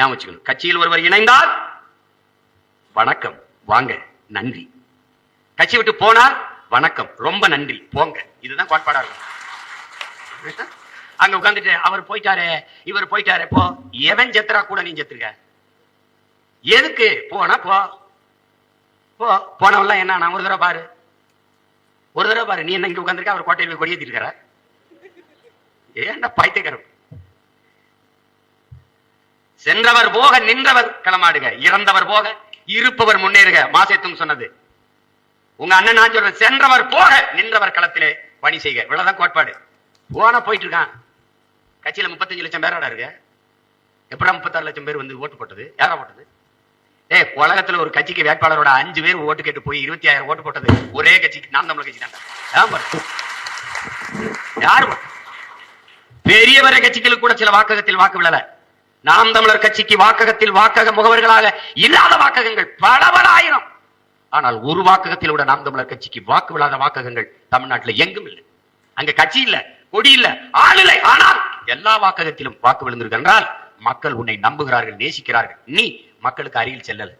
ஞாபகம் வச்சுக்கணும். கட்சியில் ஒருவர் இணைந்தால் வணக்கம் வாங்க நன்றி. கட்சி விட்டு போனால் வணக்கம் ரொம்ப நன்றி போங்க. இதுதான் கோட்பாடா இருக்கும். அங்க உட்கார்ந்துட்டு அவர் போயிட்டாரே இவர் போயிட்டாரே போ. எவன் செத்துறா கூட நீ செத்துருக்க? எதுக்கு? போனா போ. போ. போனவெல்லாம் என்ன நான் ஒரு தடவை பாரு. ஒரு தடவை பாரு நீ என்ன இங்க உட்காந்துருக்க அவர் கோட்டையில் கொடியேற்றிருக்கிற ஏன்டா பைத்தியக்காரன்? சென்றவர் போக நின்றவர் களமாடுக இறந்தவர் போக இருப்பவர் முன்னேறுக. மாசேத்தும் சொன்னது. உங்க அண்ணன் நான் சொல்றேன் சென்றவர் போக நின்றவர் களத்திலே பணி செய்க. இவ்வளவுதான் கோட்பாடு. போன போயிட்டு இருக்கான் கட்சியில முப்பத்தஞ்சு லட்சம் பேராடா இருக்கு? எப்படா முப்பத்தாறு லட்சம் பேர் வந்து ஓட்டு போட்டது? யாரா போட்டது? ஏ உலகத்துல ஒரு கட்சிக்கு வேட்பாளரோட அஞ்சு பேர் ஓட்டு கேட்டு போய் இருபத்தி ஆயிரம் ஓட்டு போட்டது ஒரே கட்சிக்கு நாம் தமிழ் கட்சி தான் யாரு போட்டது? பெரிய கட்சிகளுக்கு கூட சில வாக்ககத்தில் வாக்கு விழல நாம் தமிழர் கட்சிக்கு வாக்ககத்தில் வாக்கக முகவர்களாக இல்லாத வாக்ககங்கள் பல பல ஆயிரம். ஆனால் ஒரு வாக்ககத்தில் விட நாம் தமிழர் கட்சிக்கு வாக்கு விழாத வாக்ககங்கள் தமிழ்நாட்டில் எங்கும் இல்லை. அங்க கட்சி இல்ல கொடி இல்ல ஆள் இல்லை. ஆனால் எல்லா வாக்ககத்திலும் வாக்கு விழுந்திருக்கு என்றால் மக்கள் உன்னை நம்புகிறார்கள் நேசிக்கிறார்கள். நீ மக்களுக்கு அருகில் செல்லல.